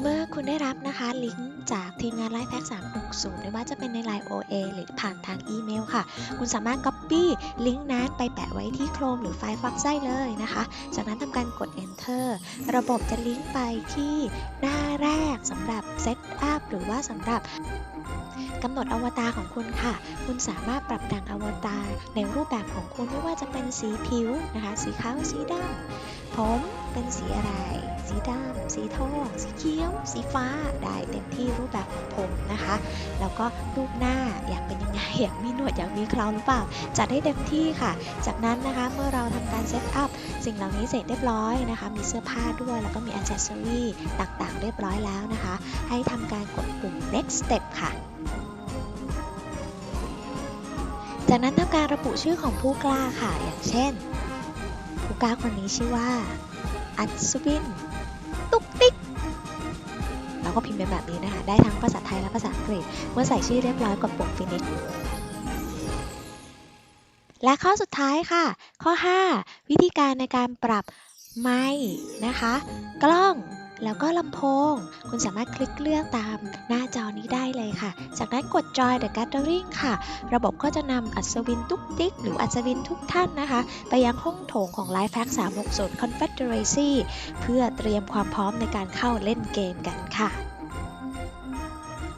เมื่อคุณได้รับนะคะลิงก์จากทีมงาน Line Pack 360ไม่ว่าจะเป็นใน Line OA หรือผ่านทางอีเมลค่ะ คุณสามารถ Copy ลิงก์นั้นไปแปะไว้ที่ Chrome หรือ Firefox ได้เลยนะคะ จากนั้นทำการกด Enter ระบบจะลิงก์ไปที่หน้าแรกสำหรับ Set Up หรือว่าสำหรับกำหนดอวตารของคุณค่ะ คุณสามารถปรับแต่งอวตารในรูปแบบของคุณไม่ว่าจะเป็นสีผิวนะคะ สีขาว สีดำผมเป็นสีอะไร สีดำ สีทอง สีเขียว สีฟ้า ได้เต็มที่รูปแบบของผมนะคะ แล้วก็รูปหน้าอยากเป็นยังไง อยากมีหนวดอยากมีเคราหรือเปล่า จัดได้เต็มที่ค่ะ จากนั้นนะคะเมื่อเราทำการเซตอัพสิ่งเหล่านี้เสร็จเรียบร้อยนะคะ มีเสื้อผ้าด้วย แล้วก็มีอั c เซสซอรีต่างๆ เรียบร้อยแล้วนะคะ ให้ทำการกดปุ่ม next step ค่ะจากนั้นทำการระบุชื่อของผู้กล้าค่ะ อย่างเช่น ผู้กล้าคนนี้ชื่อว่า อัศวิน เราก็พิมพ์เป็นแบบนี้นะคะ ได้ทั้งภาษาไทยและภาษาอังกฤษ เมื่อใส่ชื่อเรียบร้อยกดปุ่ม finish และข้อสุดท้ายค่ะ ข้อ 5 วิธีการในการปรับไมค์นะคะ กล้องแล้วก็ลำโพง คุณสามารถคลิกเลือกตามหน้าจอนี้ได้เลยค่ะ จากนั้นกด Join the Gathering ค่ะ ระบบก็จะนำอัศวินตุ๊กติ๊ก หรืออัศวินทุกท่านนะคะ ไปยังห้องโถงของ Life Pack 360 Confederacy เพื่อเตรียมความพร้อมในการเข้าเล่นเกมกันค่ะ